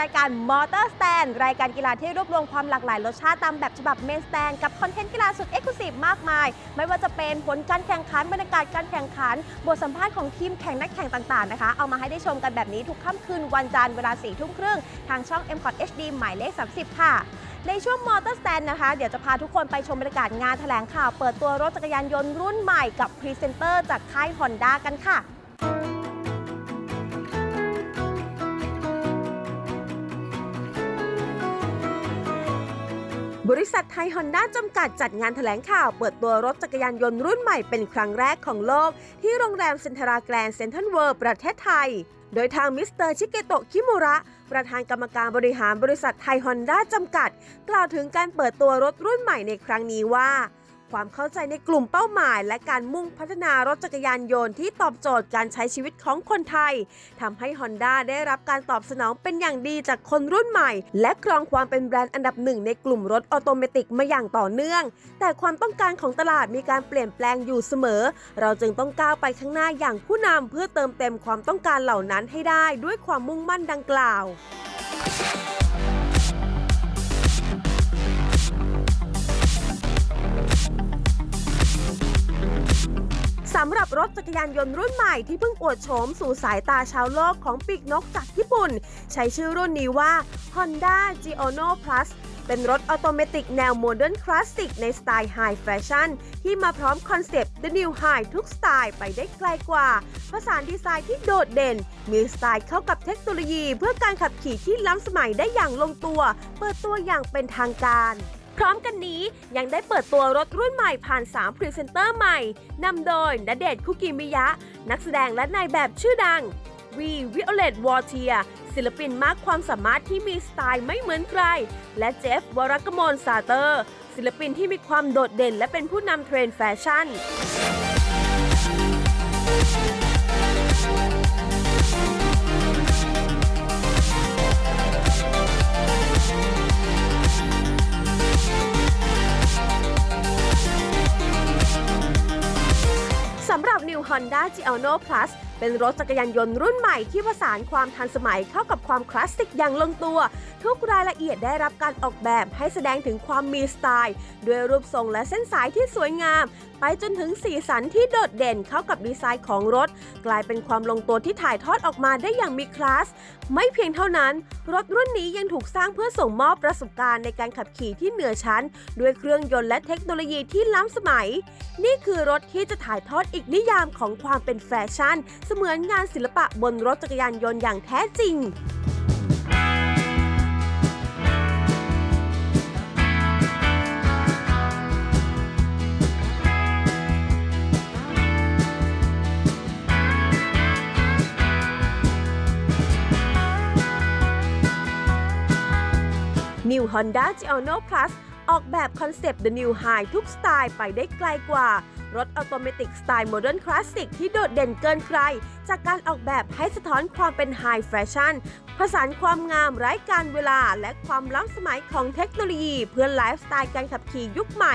รายการ Motor Stand รายการกีฬาที่รวบรวมความหลากหลายรสชาติตามแบบฉบับเมนสแตนกับคอนเทนต์กีฬาสุดเอ็กซ์คลูซีฟมากมาย ไม่ว่าจะเป็นผลการแข่งขันบรรยากาศการแข่งขัน บทสัมภาษณ์ของทีมแข่งนักแข่งต่างๆนะคะ เอามาให้ได้ชมกันแบบนี้ทุกค่ำคืนวันจันทร์เวลา4ทุ่มครึ่งทางช่อง m c o t HD หมายเลข 30 ค่ะในช่วง Motor Stand นนะคะ เดี๋ยวจะพาทุกคนไปชมบรรยากาศงานแถลงข่าว เปิดตัวรถจักรยานยนต์รุ่นใหม่กับพรีเซนเตอร์จากค่าย Honda กันค่ะ บริษัทไทยฮอนด้าจำกัดจัดงานแถลงข่าว เปิดตัวรถจักรยานยนต์รุ่นใหม่เป็นครั้งแรกของโลก ที่โรงแรมเซ็นทราแกลนเซ็นทรัลเวิร์ประเทศไทย โดยทางมิสเตอร์ชิเกโตะคิมูระ ประธานกรรมการบริหารบริษัทไทยฮอนด้าจำกัด กล่าวถึงการเปิดตัวรถรุ่นใหม่ในครั้งนี้ว่า ความเข้าใจในกลุ่มเป้าหมาย และการมุ่งพัฒนารถจักรยานยนต์ที่ตอบโจทย์การใช้ชีวิตของคนไทยทำให้ Honda ได้รับการตอบสนองเป็นอย่างดีจากคนรุ่นใหม่ และครองความเป็นแบรนด์อันดับหนึ่งในกลุ่มรถออโตเมติกมาอย่างต่อเนื่อง แต่ความต้องการของตลาดมีการเปลี่ยนแปลงอยู่เสมอ เราจึงต้องก้าวไปข้างหน้าอย่างผู้นำเพื่อเติมเต็มความต้องการเหล่านั้นให้ได้ด้วยความมุ่งมั่นดังกล่าว สำหรับรถจักรยานยนต์รุ่นใหม่ที่เพิ่งอวดโฉมสู่สายตาชาวโลกของปีกนกจากญี่ปุ่น ใช้ชื่อรุ่นนี้ว่า Honda Giono Plus เป็นรถออโตเมติกแนวโมเดิร์นคลาสสิกในสไตล์ไฮแฟชั่นที่มาพร้อมคอนเซปต์ The New High ทุกสไตล์ไปได้ไกลกว่า ผสานดีไซน์ที่โดดเด่น มีสไตล์เข้ากับเทคโนโลยี เพื่อการขับขี่ที่ล้ำสมัยได้อย่างลงตัว เปิดตัวอย่างเป็นทางการ พร้อมกันนี้ยังได้เปิดตัวรถรุ่นใหม่ผ่าน 3 พรีเซนเตอร์ใหม่นำโดยณเดชน์คุกิมิยะ นักแสดงและนายแบบชื่อดังวีวิโอเลตวอเทียศิลปินมากความสามารถที่มีสไตล์ไม่เหมือนใคร และเจฟวรกมลซาเตอร์ ศิลปินที่มีความโดดเด่นและเป็นผู้นำเทรนด์แฟชั่น Honda Giorno Plus เป็นรถจักรยานยนต์รุ่นใหม่ที่ผสานความทันสมัยเข้ากับความคลาสสิกอย่างลงตัว ทุกรายละเอียดได้รับการออกแบบให้แสดงถึงความมีสไตล์ ด้วยรูปทรงและเส้นสายที่สวยงาม ไปจนถึงสีสันที่โดดเด่นเข้ากับดีไซน์ของรถ กลายเป็นความลงตัวที่ถ่ายทอดออกมาได้อย่างมีคลาส ไม่เพียงเท่านั้น รถรุ่นนี้ยังถูกสร้างเพื่อส่งมอบประสบการณ์ในการขับขี่ที่เหนือชั้น ด้วยเครื่องยนต์และเทคโนโลยีที่ล้ำสมัย นี่คือรถที่จะถ่ายทอดอีกนิยามของความเป็นแฟชั่นเสมือนงานศิลปะบนรถจักรยานยนต์อย่างแท้จริง New Honda g i o n o Plus ออกแบบคอนเซปต์ The New High ทุกสไตล์ไปได้ไกลกว่า รถออโตเมติกสไตล์โมเดิร์นคลาสสิกที่โดดเด่นเกินใคร จากการออกแบบให้สะท้อนความเป็นไฮแฟชั่น ผสานความงามไร้การเวลา และความล้ำสมัยของเทคโนโลยี เพื่อไลฟ์สไตล์การขับขี่ยุคใหม่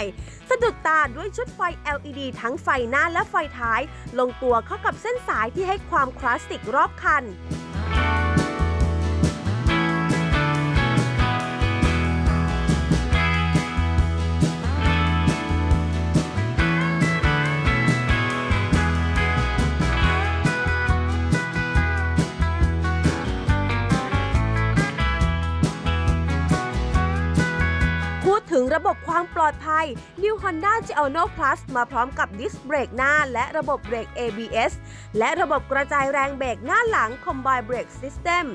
สะดุดตาด้วยชุดไฟ LED ทั้งไฟหน้าและไฟท้าย ลงตัวเข้ากับเส้นสายที่ให้ความคลาสสิกรอบคัน ระบบความปลอดภัย New Honda g i o n o Plus มาพร้อมกับดิสเบรกหน้า และระบบเบรก ABS และระบบกระจายแรงเบรกหน้าหลัง Combine Brake System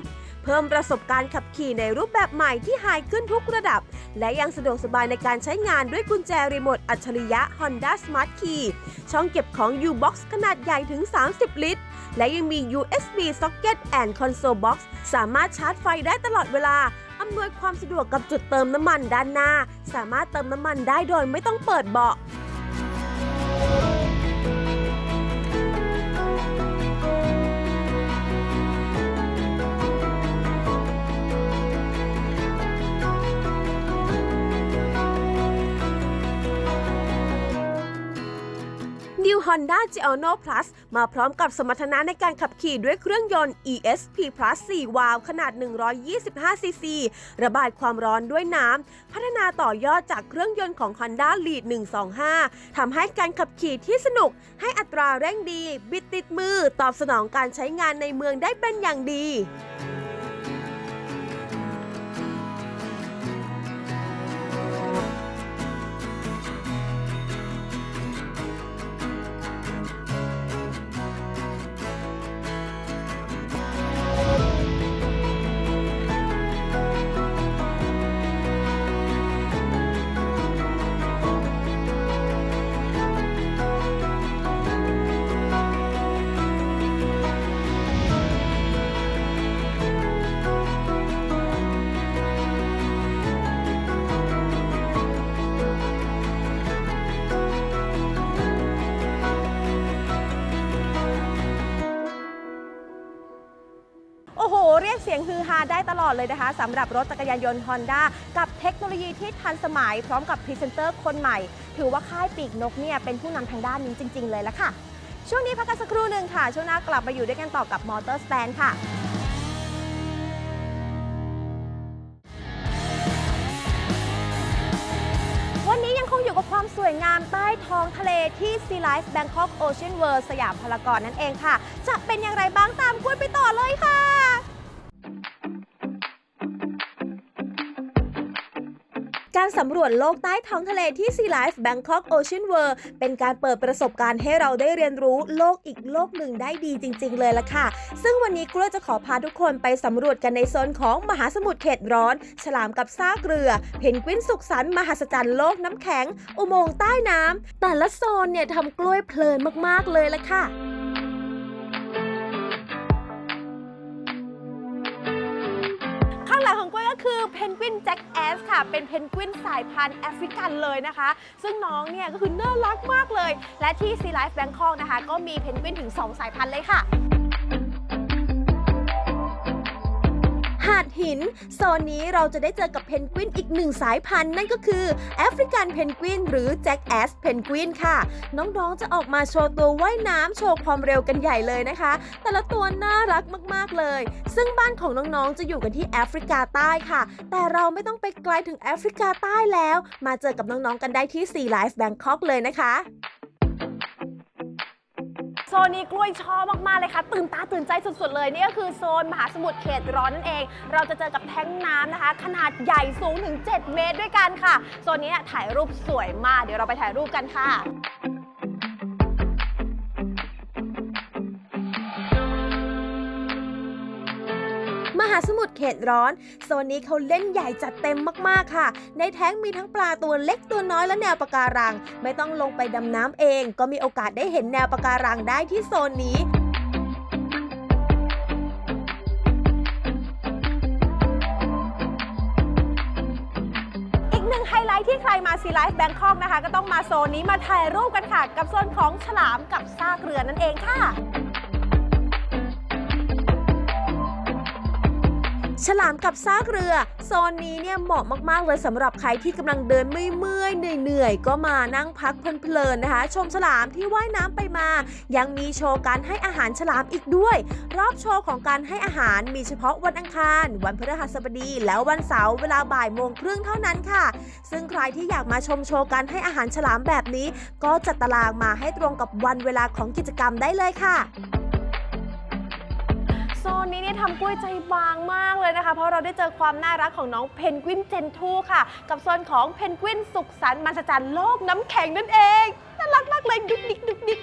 เพิ่มประสบการณ์ขับขี่ในรูปแบบใหม่ที่ไฮขึ้นทุกระดับ และยังสะดวกสบายในการใช้งานด้วยกุญแจรีโมทอัจฉริยะ Honda Smart Key ช่องเก็บของ U-Box ขนาดใหญ่ถึง 30 ลิตร และยังมี USB Socket and Console Box สามารถชาร์จไฟได้ตลอดเวลาำนวยความสะดวกกับจุดเติมน้ำมันด้านหน้า สามารถเติมน้ำมันได้โดยไม่ต้องเปิดเบาะ Honda g i o n o Plus มาพร้อมกับสมรรถนะในการขับขี่ด้วยเครื่องยนต์ ESP Plus 4 วาล์วขนาด 125 ซีซี ระบายความร้อนด้วยน้ำ พัฒนาต่อยอดจากเครื่องยนต์ของ Honda Lead 125 ทำให้การขับขี่ที่สนุก ให้อัตราเร่งดี บิดติดมือ ตอบสนองการใช้งานในเมืองได้เป็นอย่างดี เรียกเสียงฮือฮาได้ตลอดเลยนะคะสำหรับรถจักรยานยนต์ Honda กับเทคโนโลยีที่ทันสมัยพร้อมกับพรีเซนเตอร์คนใหม่ ถือว่าค่ายปีกนกเนี่ยเป็นผู้นำทางด้านนี้จริง ๆ เลยละค่ะ ช่วงนี้พักกันสักครู่หนึ่งค่ะ ช่วงหน้ากลับมาอยู่ด้วยกันต่อกับมอเตอร์สแตนค่ะวันนี้ยังคงอยู่กับความสวยงามใต้ท้องทะเลที่ Sea Life Bangkok Ocean World สยามพารากอนนั่นเองค่ะ จะเป็นอย่างไรบ้างตามคุณไปต่อเลย การสำรวจโลกใต้ท้องทะเลที่ Sea Life Bangkok Ocean World เป็นการเปิดประสบการณ์ให้เราได้เรียนรู้โลกอีกโลกหนึ่งได้ดีจริง ๆ เลยล่ะค่ะ ซึ่งวันนี้กล้วยจะขอพาทุกคนไปสำรวจกันในโซนของมหาสมุทรเขตร้อน ฉลามกับซากเรือ เพนกวินสุขสันต์มหัศจรรย์โลกน้ำแข็ง อุโมงค์ใต้น้ำแต่ละโซนเนี่ยทำกล้วยเพลินมากๆเลยล่ะค่ะ ค่ะเป็นเพนกวินสายพันธุ์แอฟริกันเลยนะคะ ซึ่งน้องเนี่ยก็คือน่ารักมากเลย และที่ซีไลฟ์แบงคอกนะคะ ก็มีเพนกวินถึง 2 สายพันธุ์เลยค่ะ หาดหิน โซนนี้เราจะได้เจอกับเพนกวินอีกหนึ่งสายพันธุ์นั่นก็คือแอฟริกันเพนกวินหรือแจ็คแอสเพนกวินค่ะ น้องๆจะออกมาโชว์ตัวว่ายน้ำโชว์ความเร็วกันใหญ่เลยนะคะ แต่ละตัวน่ารักมากๆเลย ซึ่งบ้านของน้องๆจะอยู่กันที่แอฟริกาใต้ค่ะ แต่เราไม่ต้องไปไกลถึงแอฟริกาใต้แล้ว มาเจอกับน้องๆกันได้ที่ Sea Life Bangkok เลยนะคะ โซนนี้กล้วยชอบมากๆเลยค่ะ ตื่นตาตื่นใจสุดๆเลยนี่ก็คือโซนมหาสมุทรเขตร้อนนั่นเอง เราจะเจอกับแท้งน้ำนะคะ ขนาดใหญ่สูงถึง 7 เมตรด้วยกันค่ะ โซนนี้ถ่ายรูปสวยมาก เดี๋ยวเราไปถ่ายรูปกันค่ะ หสมุทรเขตร้อน โซนนี้เขาเล่นใหญ่จัดเต็มมากๆค่ะ ในแท้งมีทั้งปลาตัวเล็กตัวน้อยและแนวปะการัง ไม่ต้องลงไปดำน้ำเอง ก็มีโอกาสได้เห็นแนวปะการังได้ที่โซนนี้อีกหนึ่งไฮไลท์ที่ใครมาซีไลฟ์แบงคอกนะคะ ก็ต้องมาโซนนี้มาถ่ายรูปกันค่ะ กับโซนของฉลามกับซากเรือนั่นเองค่ะ ฉลามกับซากเรือ โซนนี้เนี่ยเหมาะมากๆเลยสำหรับใครที่กำลังเดินเมื่อยๆเหนื่อยๆก็มานั่งพักเพลินๆนะคะ ชมฉลามที่ว่ายน้ำไปมา ยังมีโชว์การให้อาหารฉลามอีกด้วย รอบโชว์ของการให้อาหารมีเฉพาะวันอังคาร วันพฤหัสบดี แล้ววันเสาร์เวลาบ่ายโมงครึ่งเท่านั้นค่ะ ซึ่งใครที่อยากมาชมโชว์การให้อาหารฉลามแบบนี้ ก็จัดตารางมาให้ตรงกับวันเวลาของกิจกรรมได้เลยค่ะ โซนนี้เนี่ยทำกล้วยใจบางมากเลยนะคะ เพราะเราได้เจอความน่ารักของน้องเพนกวินเจนทูค่ะ กับโซนของเพนกวินสุขสันต์มหัศจรรย์โลกน้ำแข็งนั่นเองน่ารักมากเลยดุกดิกดุกดิก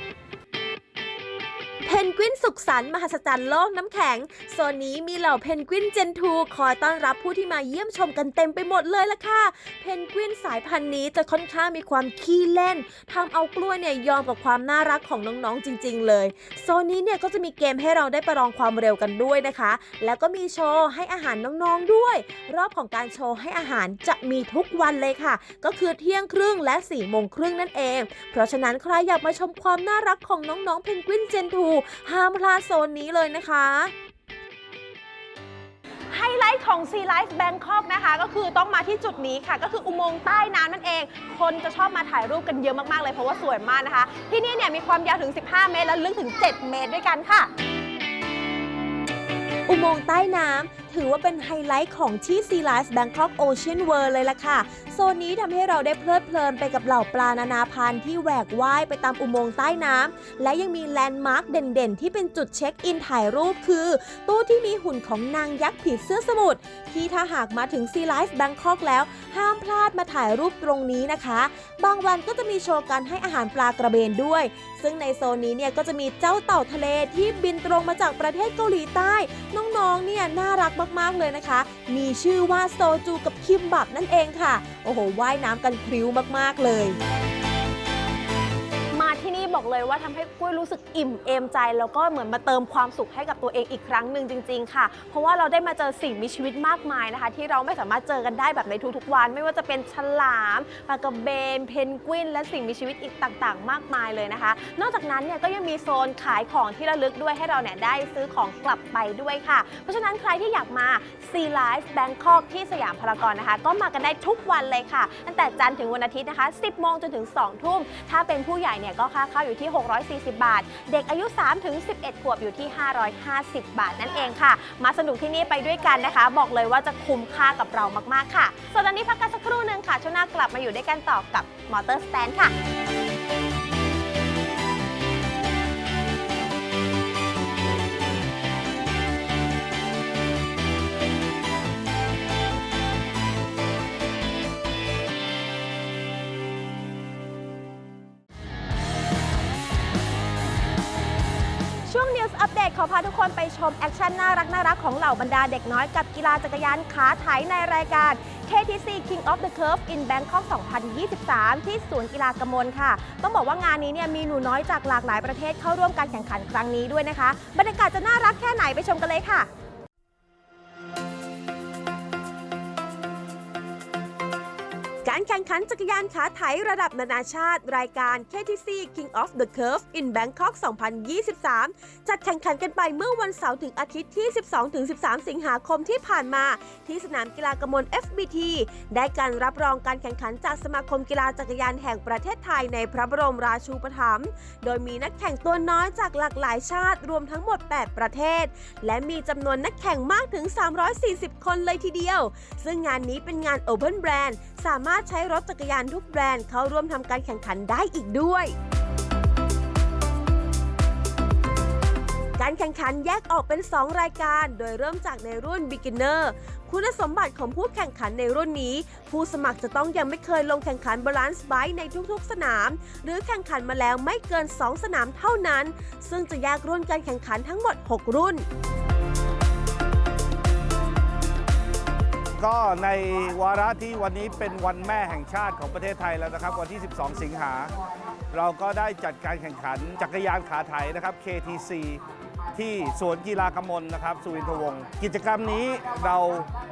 นกวินสุขสันต์มหัศจรรย์โลกน้ำแข็ง โซนนี้มีเหล่าเพนกวินเจนทูคอยต้อนรับผู้ที่มาเยี่ยมชมกันเต็มไปหมดเลยละค่ะ เพนกวินสายพันธุ์นี้จะค่อนข้างมีความขี้เล่นทำเอากล้วยเนี่ยยอมกับความน่ารักของน้องๆจริง ๆ เลย โซนนี้เนี่ยก็จะมีเกมให้เราได้ประลองความเร็วกันด้วยนะคะ แล้วก็มีโชว์ให้อาหารน้องๆด้วย รอบของการโชว์ให้อาหารจะมีทุกวันเลยค่ะ ก็คือเที่ยงครึ่งและ4ี่โมงครึ่งนั่นเอง เพราะฉะนั้นใครอยากมาชมความน่ารักของน้องๆเพนกวินเจนทูห้ามพลาดโซนนี้เลยนะคะไฮไลท์ของ Sea Life Bangkok นะคะ ก็คือต้องมาที่จุดนี้ค่ะ ก็คืออุโมงค์ใต้น้ำนั่นเอง คนจะชอบมาถ่ายรูปกันเยอะมาก ๆ เลยเพราะว่าสวยมากนะคะ ที่นี่เนี่ยมีความยาวถึง 15 เมตร และลึกถึง 7 เมตรด้วยกันค่ะ อุโมงค์ใต้น้ำ ถือว่าเป็นไฮไลท์ของที่ Sea Life Bangkok Ocean World เลยล่ะค่ะ โซนนี้ทำให้เราได้เพลิดเพลินไปกับเหล่าปลานานาพันธุ์ที่แหวกว่ายไปตามอุโมงค์ใต้น้ำและยังมีแลนด์มาร์คเด่นๆ ที่เป็นจุดเช็คอินถ่ายรูปคือ ตู้ที่มีหุ่นของนางยักษ์ผีเสื้อสมุทรที่ถ้าหากมาถึง Sea Life Bangkok แล้ว ห้ามพลาดมาถ่ายรูปตรงนี้นะคะ บางวันก็จะมีโชว์การให้อาหารปลากระเบนด้วย ซึ่งในโซนนี้เนี่ยก็จะมีเจ้าเต่าทะเลที่บินตรงมาจากประเทศเกาหลีใต้ น้องๆเนี่ยน่ารักมากๆเลยนะคะ มีชื่อว่าโซจูกับคิมบับนั่นเองค่ะ โอ้โหว่ายน้ำกันพริ้วมากๆเลย มาที่นี่บอกเลยว่าทำให้กุ้ยรู้สึกอิ่มเอมใจ แล้วก็เหมือนมาเติมความสุขให้กับตัวเองอีกครั้งหนึ่งจริง ๆ ค่ะ เพราะว่าเราได้มาเจอสิ่งมีชีวิตมากมายนะคะ ที่เราไม่สามารถเจอกันได้แบบในทุกๆวัน ไม่ว่าจะเป็นฉลามปลากระเบน เพนกวิน และสิ่งมีชีวิตอีกต่างๆ มากมายเลยนะคะ นอกจากนั้นเนี่ยก็ยังมีโซนขายของที่ระลึกด้วยให้เราเนี่ยได้ซื้อของกลับไปด้วยค่ะ เพราะฉะนั้นใครที่อยากมา Sea Life Bangkok ที่สยามพารากอนนะคะ ก็มากันได้ทุกวันเลยค่ะ ตั้งแต่จันทร์ถึงวันอาทิตย์นะคะ 10โมงจนถึง2ทุ่มถ้าเป็นผู้ใหญ่เนี่ยก็ค่าเข้าอยู่ที่ 640 บาท เด็กอายุ3ถึง11 ขวบอยู่ที่ 550 บาทนั่นเองค่ะ มาสนุกที่นี่ไปด้วยกันนะคะ บอกเลยว่าจะคุ้มค่ากับเรามากๆค่ะ ส่วนตอนนี้พักกันสักครู่หนึ่งค่ะ ช่วงหน้ากลับมาอยู่ด้วยกันต่อกับมอเตอร์สแตนค่ะาทุกคนไปชมแอคชั่นน่ารักน่ารักของเหล่าบรรดาเด็กน้อยกับกีฬาจักรยานขาไถในรายการ KTC King of the Curve in Bangkok 2023 ที่ศูนย์กีฬากมลค่ะ ต้องบอกว่างานนี้เนี่ยมีหนูน้อยจากหลากหลายประเทศเข้าร่วมการแข่งขันครั้งนี้ด้วยนะคะ บรรยากาศจะน่ารักแค่ไหนไปชมกันเลยค่ะ แข่งขันจักรยานขาไถระดับนานาชาติ รายการ KTC King of the Curve in Bangkok 2023 จัดแข่งขันกันไปเมื่อวันเสาร์ถึงอาทิตย์ที่ 12-13 สิงหาคมที่ผ่านมา ที่สนามกีฬากมล FBT ได้การรับรองการแข่งขันจากสมาคมกีฬาจักรยานแห่งประเทศไทยในพระบรมราชูปถัมภ์โดยมีนักแข่งตัวน้อยจากหลากหลายชาติรวมทั้งหมด 8 ประเทศ และมีจำนวนนักแข่งมากถึง 340 คนเลยทีเดียว ซึ่งงานนี้เป็นงาน Open Brand สามารถใช้ช้รถจักรยานทุกแบรนด์เข้าร่วมทำการแข่งขันได้อีกด้วยการแข่งขันแยกออกเป็น 2 รายการ โดยเริ่มจากในรุ่น Beginner คุณสมบัติของผู้แข่งขันในรุ่นนี้ ผู้สมัครจะต้องยังไม่เคยลงแข่งขัน Balance Bike ในทุกๆ สนาม หรือแข่งขันมาแล้วไม่เกิน 2 สนามเท่านั้น ซึ่งจะแยกรุ่นการแข่งขันทั้งหมด 6 รุ่น ก็ในวาระที่วันนี้เป็นวันแม่แห่งชาติของประเทศไทยแล้วนะครับ วันที่ 12 สิงหา เราก็ได้จัดการแข่งขันจักรยานขาไถนะครับ KTC ที่สวนกีฬากมลนะครับสุวินทวงศ์กิจกรรมนี้เรา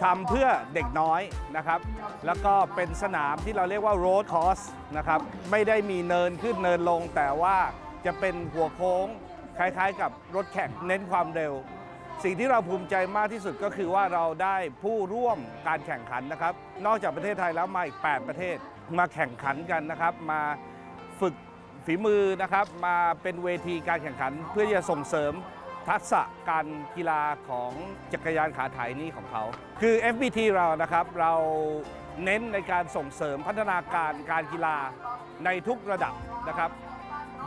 ทำเพื่อเด็กน้อยนะครับ แล้วก็เป็นสนามที่เราเรียกว่า road course นะครับ ไม่ได้มีเนินขึ้นเนินลง แต่ว่าจะเป็นหัวโค้งคล้ายๆ กับรถแข่งเน้นความเร็ว สิ่งที่เราภูมิใจมากที่สุดก็คือว่าเราได้ผู้ร่วมการแข่งขันนะครับ นอกจากประเทศไทยแล้วมาอีก 8 ประเทศมาแข่งขันกันนะครับ มาฝึกฝีมือนะครับ มาเป็นเวทีการแข่งขัน เพื่อที่จะส่งเสริมทักษะการกีฬาของจักรยานขาไถนี้ของเขา คือ FBT เรานะครับเราเน้นในการส่งเสริมพัฒนาการการกีฬาในทุกระดับนะครับ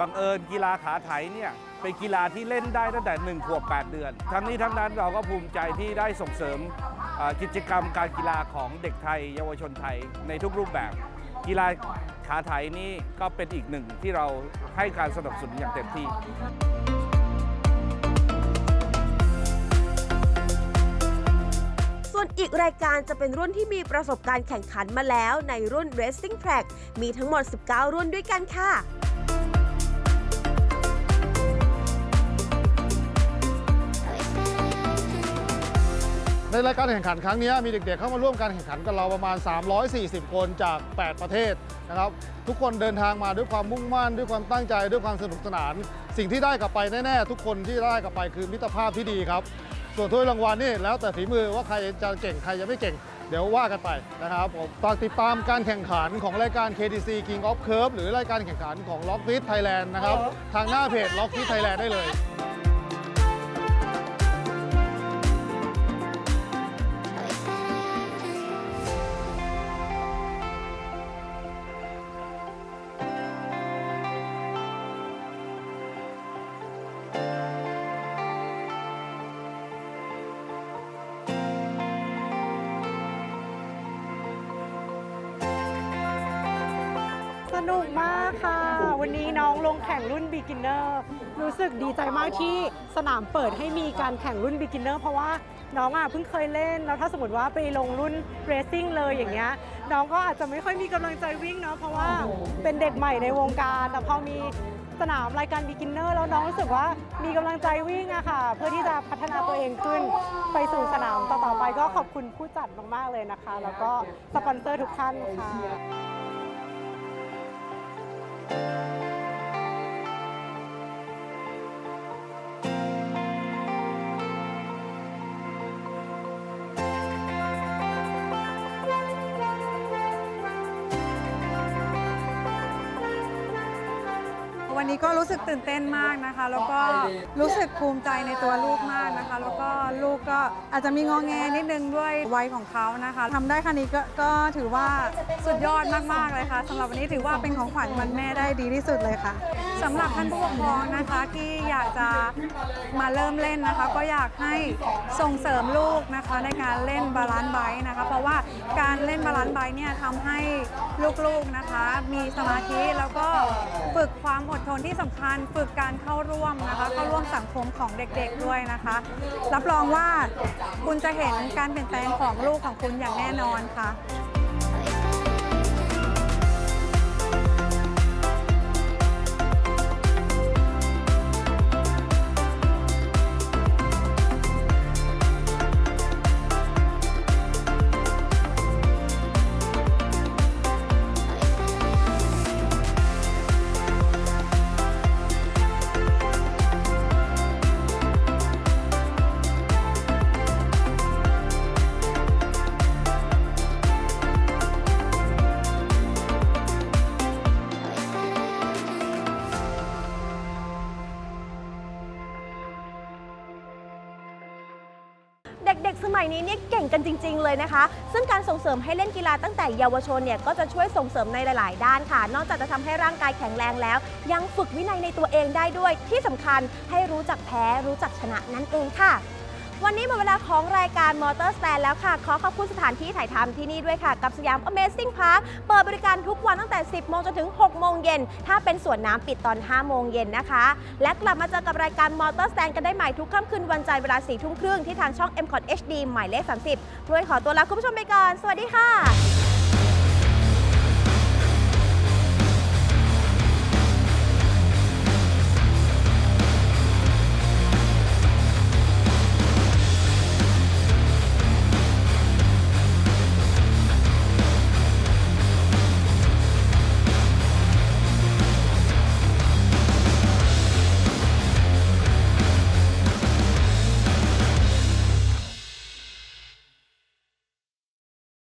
บังเอิญกีฬาขาไถเนี่ยเป็นกีฬาที่เล่นได้ตั้งแต่ 1 ขวบ 8 เดือน ทั้งนี้ทั้งนั้นเราก็ภูมิใจที่ได้ส่งเสริมกิจกรรมการกีฬาของเด็กไทย เยาวชนไทยในทุกรูปแบบ กีฬาขาไถนี่ก็เป็นอีกหนึ่งที่เราให้การสนับสนุนอย่างเต็มที่ส่วนอีกรายการจะเป็นรุ่นที่มีประสบการณ์แข่งขันมาแล้วในรุ่น Racing Track มีทั้งหมด 19 รุ่นด้วยกันค่ะ ในรายการแข่งขันครั้งนี้มีเด็กๆเข้ามาร่วมการแข่งขันกับเราประมาณ 340 คนจาก 8 ประเทศนะครับ ทุกคนเดินทางมาด้วยความมุ่งมั่น ด้วยความตั้งใจด้วยความสนุกสนาน สิ่งที่ได้กลับไปแน่ๆ ทุกคนที่ได้กลับไปคือมิตรภาพที่ดีครับ ส่วนถ้วยรางวัลนี่แล้วแต่ฝีมือว่าใครจะเก่งใครจะไม่เก่ง เดี๋ยวว่ากันไปนะครับผมฝากติดตามการแข่งขันของรายการ KTC King of Curve หรือรายการแข่งขันของ Lockfit Thailand นะครับทางหน้าเพจ Lockfit Thailand ได้เลย รุ่น beginner รู้สึกดีใจมากที่สนามเปิดให้มีการแข่งรุ่น beginner เพราะว่าน้องอะเพิ่งเคยเล่น แล้วถ้าสมมติว่าไปลงรุ่น racing เลยอย่างเงี้ยน้องก็อาจจะไม่ค่อยมีกำลังใจวิ่งเนาะเพราะว่าเป็นเด็กใหม่ในวงการ แต่พอมีสนามรายการ beginner แล้วน้องรู้สึกว่ามีกำลังใจวิ่งอะค่ะ เพื่อที่จะพัฒนาตัวเองขึ้นไปสู่สนามต่อๆไปก็ขอบคุณผู้จัดมากๆเลยนะคะ แล้วก็สปอนเซอร์ทุกท่านค่ะ วันนี้ก็รู้สึกตื่นเต้นมากนะคะ แล้วก็รู้สึกภูมิใจในตัวลูกมากนะคะ แล้วก็ลูกก็อาจจะมีงองแงนิดนึงด้วยวัยของเขานะคะทำได้คันนี้ก็ก็ถือว่าสุดยอดมากๆเลยค่ะสำหรับวันนี้ถือว่าเป็นของขวัญวันแม่ได้ดีที่สุดเลยค่ะสำหรับท่านผู้ปกครองนะคะที่อยากจะมาเริ่มเล่นนะคะ ก็อยากให้ส่งเสริมลูกนะคะในการเล่นบาลานซ์ไบค์นะคะ เพราะว่าการเล่นบาลานซ์ไบค์เนี่ยทำให้ลูกๆนะคะ มีสมาธิแล้วก็ฝึกความอดทนที่สำคัญฝึกการเข้าร่วมนะคะเข้าร่วมสังคมของเด็กๆด้วยนะคะ รับรองว่าคุณจะเห็นการเปลี่ยนแปลงของลูกของคุณอย่างแน่นอนค่ะ มัยนี้เนี่ยเก่งกันจริง ๆ เลยนะคะ ซึ่งการส่งเสริมให้เล่นกีฬาตั้งแต่เยาวชนเนี่ยก็จะช่วยส่งเสริมในหลาย ๆ ด้านค่ะ นอกจากจะทำให้ร่างกายแข็งแรงแล้ว ยังฝึกวินัยในตัวเองได้ด้วยที่สำคัญให้รู้จักแพ้รู้จักชนะนั่นเองค่ะ วันนี้หมดเวลาของรายการมอเตอร์สแตนแล้วค่ะ ขอขอบคุณสถานที่ถ่ายทำที่นี่ด้วยค่ะ กับสยาม Amazing Park เปิดบริการทุกวันตั้งแต่ 10 โมงจนถึง 6 โมงเย็น ถ้าเป็นสวนน้ำปิดตอน 5 โมงเย็นนะคะ และกลับมาเจอกับรายการมอเตอร์สแตนกันได้ใหม่ทุกค่ำคืนวันจันทร์เวลา4ทุ่มครึ่งที่ทางช่อง m c o t HD หมายเลข 30ด้วยขอตัวลาคุณผู้ชมไปก่อน สวัสดีค่ะ